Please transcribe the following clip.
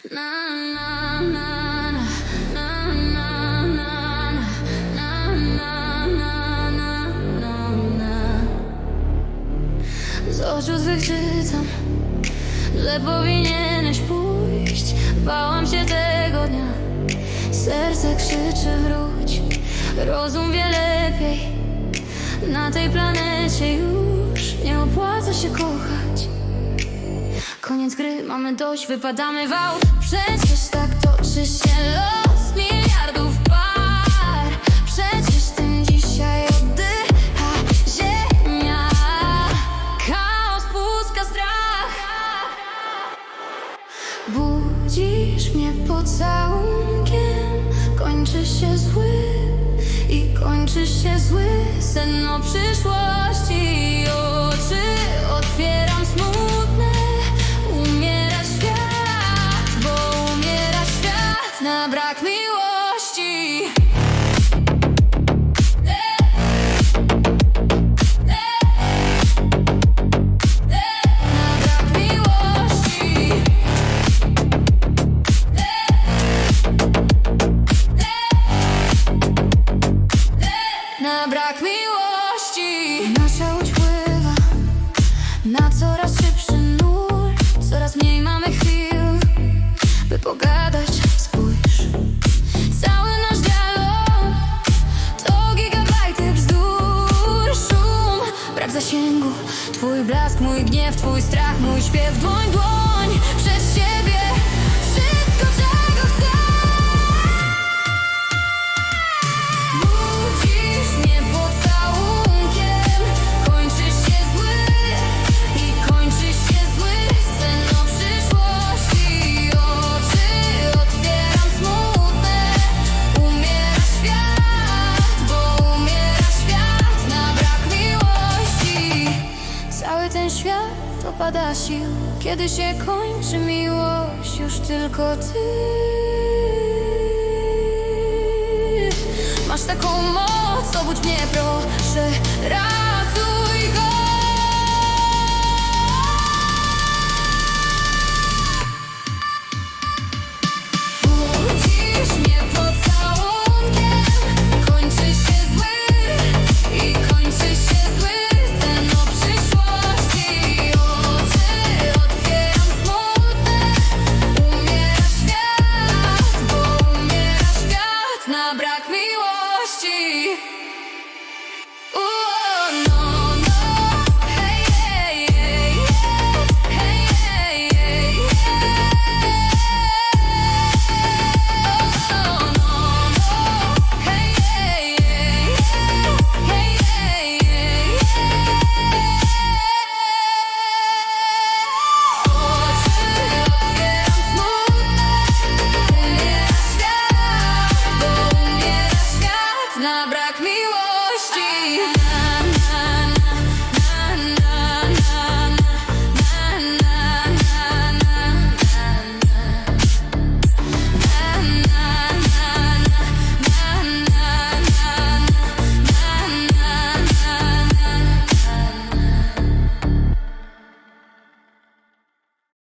Z oczu twych czytam, że powinieneś pójść. Bałam się tego dnia. Serce krzyczy wróć, rozum wie lepiej. Na tej planecie już nie opłaca się kochać. Koniec gry, mamy dość, wypadamy w aut. Przecież tak toczy się los miliardów par. Przecież tym dzisiaj oddycha ziemia. Chaos, pustka, strach. Budzisz mnie pocałunkiem Kończy się zły i kończy się zły. Sen o przyszłości Oczy miłości Na brak miłości. Nasza łódź pływa na coraz szybszy nurt. Coraz mniej mamy chwil, by pogadać. Blask, mój gniew, twój strach, mój śpiew, dłoń, dłoń. Przez siebie sił Kiedy się kończy miłość Już tylko ty. Masz taką moc, obudź mnie proszę Ratuj go